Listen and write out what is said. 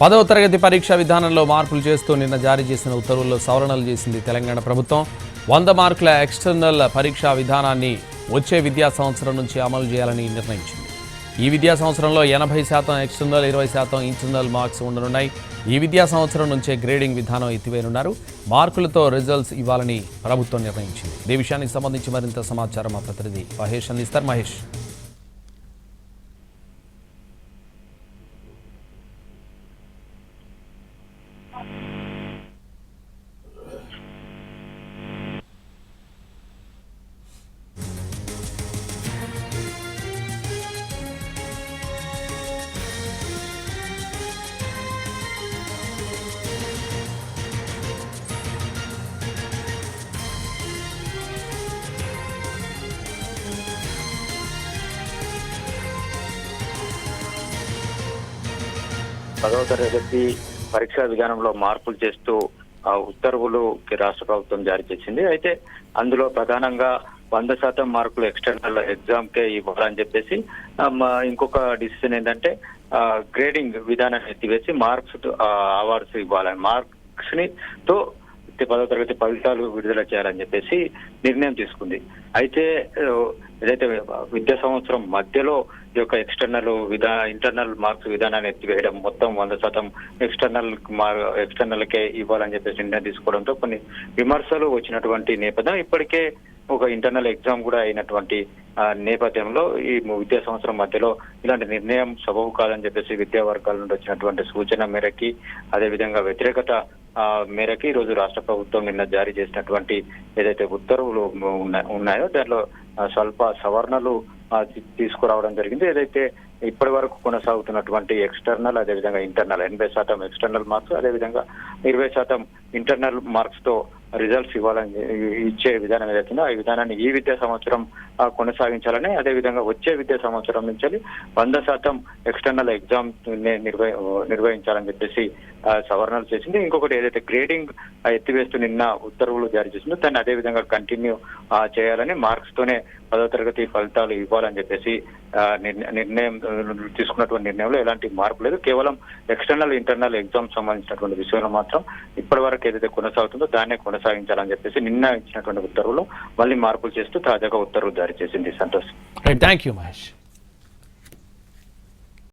పదవ తరగతి పరీక్షా విధానంలో మార్పులు చేస్తూ నిన్న జారీ చేసిన ఉత్తర్వుల్లో సవరణలు చేసింది తెలంగాణ ప్రభుత్వం. వంద మార్కుల ఎక్స్టర్నల్ పరీక్షా విధానాన్ని వచ్చే విద్యా సంవత్సరం నుంచి అమలు చేయాలని నిర్ణయించింది. ఈ విద్యా సంవత్సరంలో ఎనభై శాతం ఎక్స్టర్నల్ ఇరవై శాతం ఇంటర్నల్ మార్క్స్ ఉండనున్నాయి. ఈ విద్యా సంవత్సరం నుంచే గ్రేడింగ్ విధానం ఎత్తివేయనున్నారు. మార్కులతో రిజల్ట్స్ ఇవ్వాలని ప్రభుత్వం నిర్ణయించింది. ఈ విషయానికి సంబంధించి మరింత సమాచారం మా ప్రతినిధి మహేష్ అందిస్తారు. మహేష్. పదవ తరగతి పరీక్షా విధానంలో మార్పులు చేస్తూ ఆ ఉత్తర్వులు రాష్ట్ర ప్రభుత్వం జారీ చేసింది. అయితే అందులో ప్రధానంగా వంద శాతం మార్కులు ఎక్స్టర్నల్ ఎగ్జామ్ కే ఇవ్వాలని చెప్పేసి మా- ఇంకొక డిసిషన్ ఏంటంటే గ్రేడింగ్ విధానాన్ని ఎత్తివేసి మార్క్స్ అవార్డ్స్ ఇవ్వాలని మార్క్స్ని తో పదవ తరగతి ఫలితాలు విడుదల చేయాలని చెప్పేసి నిర్ణయం తీసుకుంది. అయితే ఏదైతే విద్యా సంవత్సరం మధ్యలో ఈ యొక్క ఎక్స్టర్నల్ విధా ఇంటర్నల్ మార్క్స్ విధానాన్ని ఎత్తివేయడం మొత్తం వంద శాతం ఎక్స్టర్నల్ మార్ ఎక్స్టర్నల్ కే ఇవ్వాలని చెప్పేసి నిర్ణయం తీసుకోవడంతో కొన్ని విమర్శలు వచ్చినటువంటి నేపథ్యం. ఇప్పటికే ఒక ఇంటర్నల్ ఎగ్జామ్ కూడా అయినటువంటి నేపథ్యంలో ఈ విద్యా సంవత్సరం మధ్యలో ఇలాంటి నిర్ణయం సబబు కాదని చెప్పేసి విద్యా వర్గాల నుండి వచ్చినటువంటి సూచన మేరకి అదేవిధంగా వ్యతిరేకత మేరకి ఈరోజు రోజు రాష్ట్ర ప్రభుత్వం నిన్న జారీ చేసినటువంటి ఏదైతే ఉత్తర్వులు ఉన్నాయో దాంట్లో స్వల్ప సవరణలు తీసుకురావడం జరిగింది. ఏదైతే ఇప్పటి వరకు కొనసాగుతున్నటువంటి ఎక్స్టర్నల్ అదేవిధంగా ఇంటర్నల్ ఎనభై శాతం ఎక్స్టర్నల్ మార్క్స్ అదేవిధంగా ఇరవై శాతం ఇంటర్నల్ మార్క్స్తో రిజల్ట్స్ ఇవ్వాలని ఇచ్చే విధానం ఏదైతుందో ఆ విధానాన్ని ఈ విద్యా సంవత్సరం కొనసాగించాలని అదేవిధంగా వచ్చే విద్యా సంవత్సరం నుంచి వంద శాతం ఎక్స్టర్నల్ ఎగ్జామ్ నిర్వహి నిర్వహించాలని చెప్పేసి సవరణలు చేసింది. ఇంకొకటి ఏదైతే గ్రేడింగ్ ఎత్తివేస్తూ నిన్న ఉత్తర్వులు జారీ చేసిందో దాన్ని అదే విధంగా కంటిన్యూ చేయాలని మార్క్స్ తోనే పదో తరగతి ఫలితాలు ఇవ్వాలని చెప్పేసి నిర్ణయం తీసుకున్నటువంటి నిర్ణయంలో ఎలాంటి మార్పు లేదు. కేవలం ఎక్స్టర్నల్ ఇంటర్నల్ ఎగ్జామ్ సంబంధించినటువంటి విషయంలో మాత్రం ఇప్పటి వరకు ఏదైతే కొనసాగుతుందో దాన్నే కొనసాగించాలని చెప్పేసి నిన్న ఇచ్చినటువంటి ఉత్తర్వులు మళ్ళీ మార్పులు చేస్తూ తాజాగా ఉత్తర్వులు జారీ చేసింది సంతోష్. Thank you Mahesh.